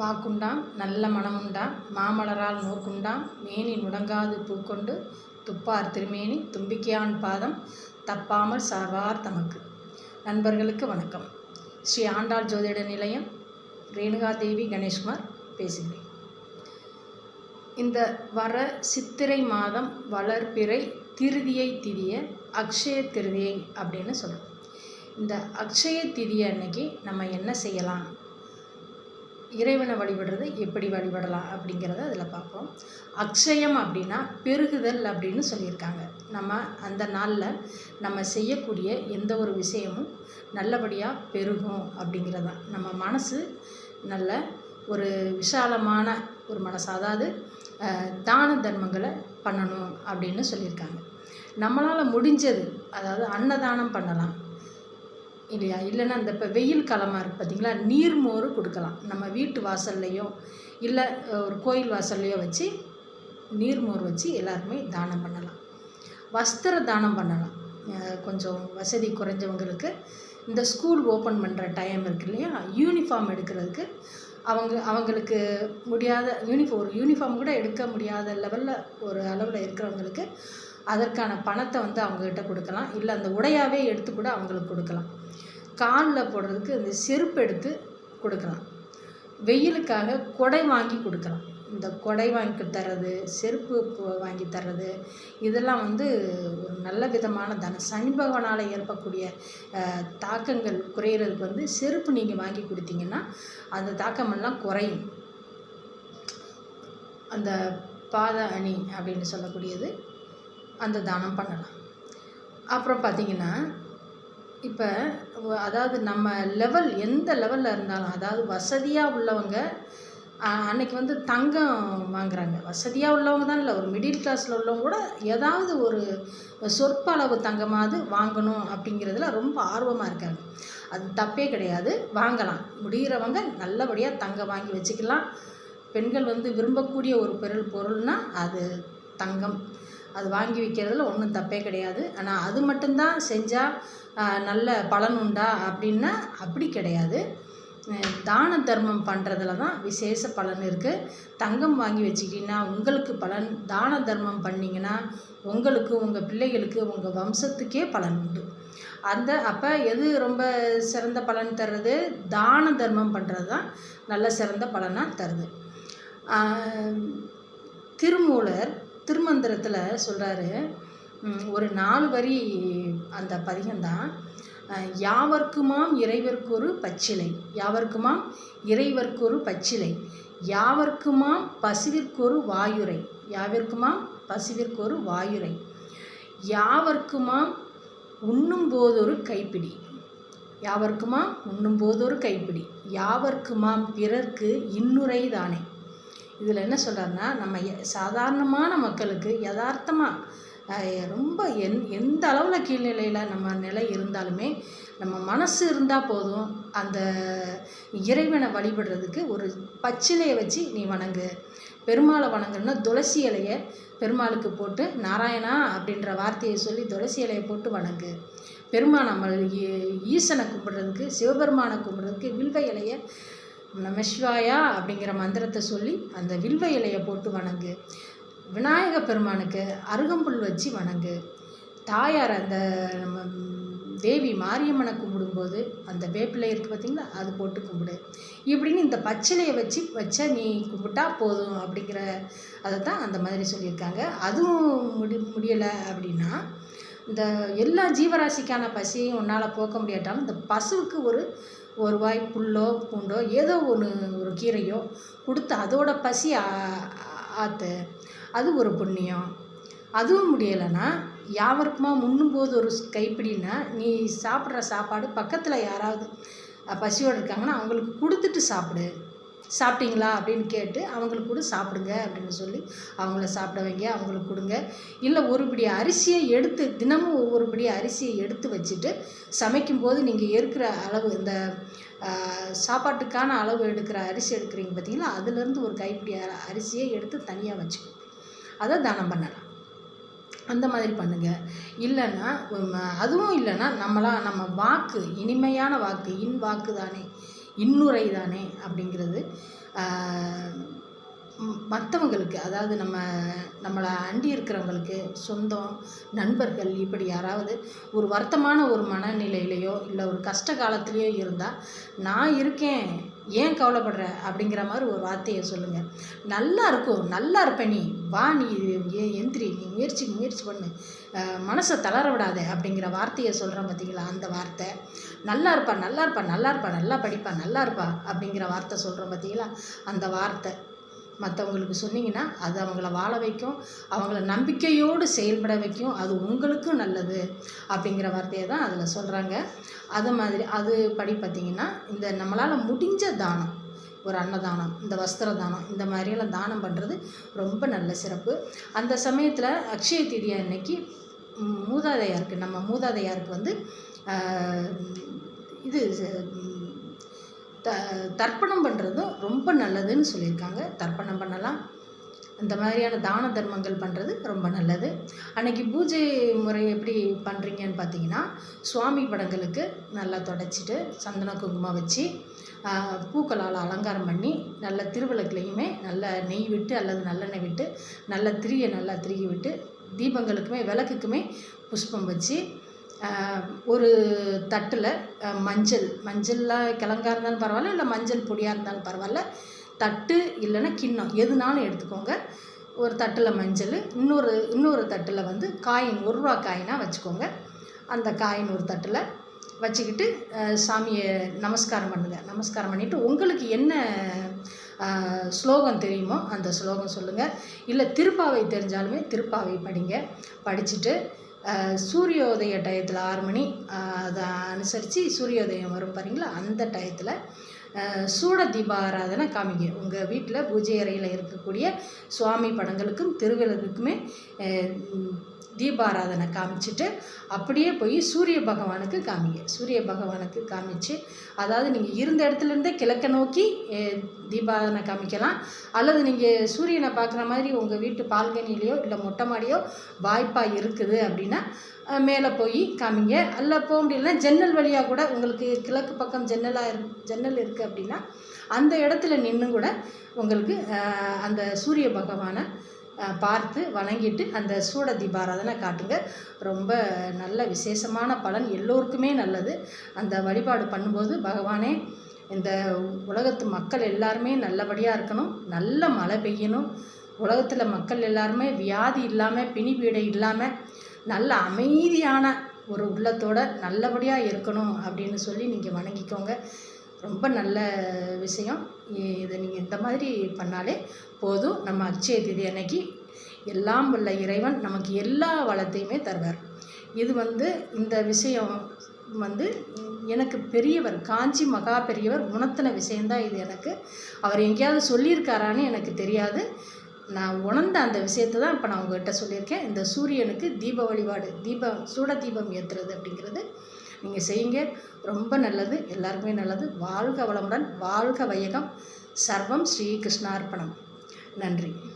வாக்குண்டாம் நல்ல மனமுண்டாம் மாமலரால் நோக்குண்டாம் மேனி முடங்காது பூக்கொண்டு துப்பார் திருமேனி தும்பிக்கையான் பாதம் தப்பாமல் சார்வார் தமக்கு. நண்பர்களுக்கு வணக்கம். ஸ்ரீ ஆண்டாள் ஜோதிட நிலையம் ரேணுகாதேவி கணேஷ்குமார் பேசுகிறேன். இந்த வர சித்திரை மாதம் வளர்பிறை திருதியை திதிய அக்ஷய திருதியை அப்படின்னு சொல்கிறோம் இந்த அக்ஷய திதி அன்னைக்கு நம்ம என்ன செய்யலாம்? இறைவனை வழிபடுறது எப்படி வழிபடலாம் அப்படிங்கிறத அதில் பார்ப்போம். அக்ஷயம் அப்படின்னா பெருகுதல் அப்படின்னு சொல்லியிருக்காங்க. நம்ம அந்த நாளில் நம்ம செய்யக்கூடிய எந்த ஒரு விஷயமும் நல்லபடியாக பெருகும் அப்படிங்கிறதான் நம்ம மனசு நல்ல ஒரு விசாலமான ஒரு மனசு. அதாவது தான தர்மங்களை பண்ணணும் அப்படின்னு சொல்லியிருக்காங்க. நம்மளால் முடிஞ்சது அதாவது அன்னதானம் பண்ணலாம். இல்லையா? இல்லைன்னா இந்த இப்போ வெயில் காலமாக இருக்குது பார்த்தீங்களா நீர்மோர் கொடுக்கலாம். நம்ம வீட்டு வாசல்லையோ இல்லை ஒரு கோயில் வாசல்லையோ வச்சு நீர்மோர் வச்சு எல்லாருமே தானம் பண்ணலாம். வஸ்திர தானம் பண்ணலாம். கொஞ்சம் வசதி குறைஞ்சவங்களுக்கு. இந்த ஸ்கூல் ஓப்பன் பண்ணுற டைம் இருக்கு இல்லையா? யூனிஃபார்ம் எடுக்கிறதுக்கு அவங்க அவங்களுக்கு முடியாத யூனிஃபார்ம் ஒரு யூனிஃபார்ம் கூட எடுக்க முடியாத லெவலில் ஒரு அளவில் இருக்கிறவங்களுக்கு அதற்கான பணத்தை வந்து அவங்கக்கிட்ட கொடுக்கலாம். இல்லை அந்த உடையாவே எடுத்து கூட அவங்களுக்கு கொடுக்கலாம். காலில் போடுறதுக்கு இந்த செருப்பு எடுத்து கொடுக்கலாம். வெயிலுக்காக கொடை வாங்கி கொடுக்கலாம். இந்த கொடை வாங்கி தர்றது செருப்பு வாங்கி தர்றது இதெல்லாம் வந்து ஒரு நல்ல விதமான தன சனி பகவானால் ஏற்படக்கூடிய தாக்கங்கள் குறையிறதுக்கு வந்து செருப்பு நீங்கள் வாங்கி கொடுத்தீங்கன்னா அந்த தாக்கமெல்லாம் குறையும். அந்த பாத அணி அப்படின்னு சொல்லக்கூடியது அந்த தானம் பண்ணலாம். அப்புறம் பார்த்தீங்கன்னா இப்போ அதாவது நம்ம லெவல் எந்த லெவலில் இருந்தாலும் அதாவது வசதியாக உள்ளவங்க அன்னைக்கு வந்து தங்கம் வாங்குறாங்க. வசதியாக உள்ளவங்க தான் இல்லை ஒரு மிடில் கிளாஸில் உள்ளவங்க கூட ஏதாவது ஒரு சொற்ப அளவு தங்கமாவது வாங்கணும் அப்படிங்கிறதுல ரொம்ப ஆர்வமாக இருக்காங்க. அது தப்பே கிடையாது. வாங்கலாம். முடிகிறவங்க நல்லபடியாக தங்கம் வாங்கி வச்சுக்கலாம். பெண்கள் வந்து விரும்பக்கூடிய ஒரு பொருள் பொருள்னால் அது தங்கம். அது வாங்கி வைக்கிறதுல ஒன்றும் தப்பே கிடையாது. ஆனால் அது மட்டும்தான் செஞ்சால் நல்ல பலன் உண்டா அப்படின்னா அப்படி கிடையாது. தான தர்மம் பண்ணுறதுல தான் விசேஷ பலன் இருக்குது தங்கம் வாங்கி வச்சுக்கிட்டிங்கன்னா உங்களுக்கு பலன் தான தர்மம் பண்ணிங்கன்னா உங்களுக்கு உங்கள் பிள்ளைகளுக்கு உங்கள் வம்சத்துக்கே பலன் உண்டு. அந்த அப்போ எது ரொம்ப சிறந்த பலன் தர்றது? தான தர்மம் பண்ணுறது தான் நல்ல சிறந்த பலனாக தருது. திருமூலர் திருமந்திரத்தில் சொல்கிறாரு ஒரு நாலு வரி அந்த பதிகம்தான் யாவர்க்குமாம் இறைவர்க்கொரு பச்சிலை. யாவர்க்குமாம்? இறைவர்க்கொரு பச்சிலை. யாவர்க்குமாம்? பசுவிற்கொரு வாயுரை யாவிற்குமாம்? பசுவிற்கொரு வாயுரை யாவர்க்குமாம்? உண்ணும் போதொரு கைப்பிடி. யாவர்க்குமாம்? உண்ணும் போதொரு கைப்பிடி. யாவர்க்குமாம் பிறர்க்கு இன்னுரை தானே. இதில் என்ன சொல்கிறாருன்னா நம்ம எ- சாதாரணமான மக்களுக்கு யதார்த்தமாக ரொம்ப எந் எந்த அளவில் கீழ்நிலையில் நம்ம நிலை இருந்தாலுமே நம்ம மனசு இருந்தால் போதும் அந்த இறைவனை வழிபடுறதுக்கு ஒரு பச்சிலையை வச்சு நீ வணங்கு. பெருமாளை வணங்குன்னா துளசி இலையை பெருமாளுக்கு போட்டு நாராயணா அப்படின்ற வார்த்தையை சொல்லி துளசி இலையை போட்டு வணங்கு. பெருமாள் நம்ம ஈசனை கும்பிட்றதுக்கு சிவபெருமானை கும்பிட்றதுக்கு வில்வ இலையை நமசிவாயா அப்படிங்கிற மந்திரத்தை சொல்லி அந்த வில்வ இலையை போட்டு வணங்கு. விநாயக பெருமானுக்கு அருகம்புல் வச்சு வணங்கு. தாயார் அந்த நம்ம தேவி மாரியம்மனை கும்பிடும்போது அந்த வேப்பிலை இருக்குது பார்த்திங்களா? அது போட்டு கும்பிடு. இப்படின்னு இந்த பச்சிலையை வச்சு வச்சா நீ கும்பிட்டா போதும் அப்படிங்கிற அதை தான் அந்த மாதிரி சொல்லியிருக்காங்க. அதுவும் முடி முடியலை அப்படின்னா இந்த எல்லா ஜீவராசிக்கான பசியையும் உன்னால் போக்க முடியாட்டாலும் இந்த பசுவுக்கு ஒரு ஒரு வாய் புல்லோ பூண்டோ ஏதோ ஒன்று ஒரு கீரையோ கொடுத்து அதோட பசி ஆற்று அது ஒரு புண்ணியம். அதுவும் முடியலைன்னா யாவருக்குமா முன்னும்போது ஒரு கைப்பிடின்னா நீ சாப்பிட்ற சாப்பாடு பக்கத்தில் யாராவது பசியோடு இருக்காங்கன்னா அவங்களுக்கு கொடுத்துட்டு சாப்பிடு. சாப்பிட்டீங்களா அப்படின்னு கேட்டு அவங்களுக்கு கூட சாப்பிடுங்க அப்படின்னு சொல்லி அவங்கள சாப்பிட வைங்க அவங்களுக்கு கொடுங்க. இல்லை ஒரு பிடி அரிசியை எடுத்து தினமும் ஒவ்வொரு பிடி அரிசியை எடுத்து வச்சுட்டு சமைக்கும்போது நீங்கள் இருக்கிற அளவு இந்த சாப்பாட்டுக்கான அளவு எடுக்கிற அரிசி எடுக்கிறீங்க பார்த்தீங்களா? அதுலேருந்து ஒரு கைப்பிடி அரிசியை எடுத்து தனியாக வச்சுக்கணும். அதை தானம் பண்ணலாம். அந்த மாதிரி பண்ணுங்கள் இல்லைன்னா அதுவும் இல்லைன்னா நம்மளாம் நம்ம வாக்கு இனிமையான வாக்கு இன் வாக்கு தானே. இன்னுரை தானே அப்படிங்கிறது மற்றவங்களுக்கு அதாவது நம்ம நம்மளை அண்டி இருக்கிறவங்களுக்கு சொந்தம் நண்பர்கள் இப்படி யாராவது ஒரு வருத்தமான ஒரு மனநிலையிலையோ இல்லை ஒரு கஷ்ட காலத்துலேயோ இருந்தால் நான் இருக்கேன் ஏன் கவலைப்படுற? அப்படிங்கிற மாதிரி ஒரு வார்த்தையை சொல்லுங்கள் நல்லா இருக்கும் நல்லா இருப்பேன் நீ. வா நீ எந்திரி நீ முயற்சி முயற்சி பண்ணு. மனசை தளர விடாத அப்படிங்கிற வார்த்தையை சொல்கிறேன் பார்த்தீங்களா அந்த வார்த்தை. நல்லா இருப்பா நல்லா இருப்பா நல்லா இருப்பா நல்லா படிப்பா நல்லா இருப்பா அப்படிங்கிற வார்த்தை சொல்கிறோம் பார்த்தீங்களா அந்த வார்த்தை. மற்றவங்களுக்கு சொன்னீங்கன்னா அது அவங்கள வாழ வைக்கும் அவங்கள நம்பிக்கையோடு செயல்பட வைக்கும் அது உங்களுக்கும் நல்லது அப்படிங்கிற வார்த்தையை தான் அதில் சொல்கிறாங்க அது மாதிரி அது படி பார்த்திங்கன்னா இந்த நம்மளால் முடிஞ்ச தானம் ஒரு அன்னதானம் இந்த வஸ்திர தானம் இந்த மாதிரியெல்லாம் தானம் பண்ணுறது ரொம்ப நல்ல சிறப்பு. அந்த சமயத்தில் அக்ஷய தீதி அன்னைக்கு மூதாதையாருக்கு நம்ம மூதாதையாருக்கு வந்து இது த தர்ப்பணம் பண்ணுறதும் ரொம்ப நல்லதுன்னு சொல்லியிருக்காங்க. தர்ப்பணம் பண்ணலாம். இந்த மாதிரியான தான தர்மங்கள் பண்ணுறது ரொம்ப நல்லது. அன்றைக்கி பூஜை முறை எப்படி பண்ணுறீங்கன்னு பார்த்தீங்கன்னா சுவாமி படங்களுக்கு நல்லா தொடச்சிட்டு சந்தன குங்குமம் வச்சு பூக்களால் அலங்காரம் பண்ணி நல்ல திருவிளக்குலேயுமே நல்ல நெய் விட்டு அல்லது நல்லெண்ணெய் விட்டு நல்ல திரியை நல்லா திருகி விட்டு தீபங்களுக்குமே விளக்குக்குமே புஷ்பம் வச்சு ஒரு தட்டில் மஞ்சள் மஞ்சளில் கிழங்கா இருந்தாலும் பரவாயில்ல இல்லை மஞ்சள் பொடியாக இருந்தாலும் பரவாயில்ல தட்டு இல்லைன்னா கிண்ணம். எதுனாலும் எடுத்துக்கோங்க. ஒரு தட்டில் மஞ்சள் இன்னொரு இன்னொரு தட்டில் வந்து காயின் ஒரு ரூபா காயினாக வச்சுக்கோங்க. அந்த காயின் ஒரு தட்டில் வச்சுக்கிட்டு சாமியை நமஸ்காரம் பண்ணுங்கள் நமஸ்காரம் பண்ணிவிட்டு உங்களுக்கு என்ன ஸ்லோகம் தெரியுமோ அந்த ஸ்லோகம் சொல்லுங்கள் இல்லை திருப்பாவை தெரிஞ்சாலுமே திருப்பாவை படிங்க. படிச்சுட்டு சூரியோதய டயத்தில் ஆறு மணி அதை அனுசரித்து சூரியோதயம் வரும் பாருங்களா? அந்த டயத்தில் சூட தீபாராதனை காமிங்க. உங்கள் வீட்டில் பூஜை அறையில் இருக்கக்கூடிய சுவாமி படங்களுக்கும் திருவிளக்குக்குமே தீபாராதனை காமிச்சிட்டு அப்படியே போய் சூரிய பகவானுக்கு காமிங்க. சூரிய பகவானுக்கு காமிச்சு அதாவது நீங்கள் இருந்த இடத்துலேருந்தே கிழக்க நோக்கி தீபாராதனை காமிக்கலாம். அல்லது நீங்கள் சூரியனை பார்க்குற மாதிரி உங்கள் வீட்டு பால்கனிலேயோ இல்லை மொட்டை மாடியோ வாய்ப்பாக இருக்குது அப்படின்னா மேலே போய் காமிங்க. அல்ல போக முடியலன்னா ஜன்னல் வழியாக கூட உங்களுக்கு கிழக்கு பக்கம் ஜன்னலாக இரு ஜன்னல் இருக்குது அப்படின்னா அந்த இடத்துல நின்று கூட உங்களுக்கு அந்த சூரிய பகவானை பார்த்து வணங்கிட்டு அந்த சூட தீபாராதனை காட்டுங்க. ரொம்ப நல்ல விசேஷமான பலன். எல்லோருக்குமே நல்லது. அந்த வழிபாடு பண்ணும்போது பகவானே இந்த உலகத்து மக்கள் எல்லாருமே நல்லபடியாக இருக்கணும். நல்ல மழை பெய்யணும். உலகத்தில் மக்கள் எல்லாருமே வியாதி இல்லாமல் பிணிபீடை இல்லாமல் நல்ல அமைதியான ஒரு உள்ளத்தோட நல்லபடியாக இருக்கணும் அப்படின்னு சொல்லி நீங்கள் வணங்கிக்கோங்க. ரொம்ப நல்ல விஷயம். இதை நீங்கள் இந்த மாதிரி பண்ணாலே போதும். நம்ம அச்சய திதி அன்னைக்கு எல்லாம் உள்ள இறைவன் நமக்கு எல்லா வளத்தையுமே தருவார். இது வந்து இந்த விஷயம் வந்து எனக்கு பெரியவர் காஞ்சி மகா பெரியவர் உணர்த்தின விஷயந்தான் இது எனக்கு. அவர் எங்கேயாவது சொல்லியிருக்காரான்னு எனக்கு தெரியாது. நான் உணர்ந்த அந்த விஷயத்தை தான் இப்போ நான் உங்கள்கிட்ட சொல்லியிருக்கேன். இந்த சூரியனுக்கு தீப வழிபாடு தீபம் சூட தீபம் ஏற்றுறது அப்படிங்கிறது நீங்கள் செய்யுங்க. ரொம்ப நல்லது. எல்லாருக்குமே நல்லது. வாழ்க வளமுடன். வாழ்க வையகம். சர்வம் ஸ்ரீகிருஷ்ணார்ப்பணம் நன்றி.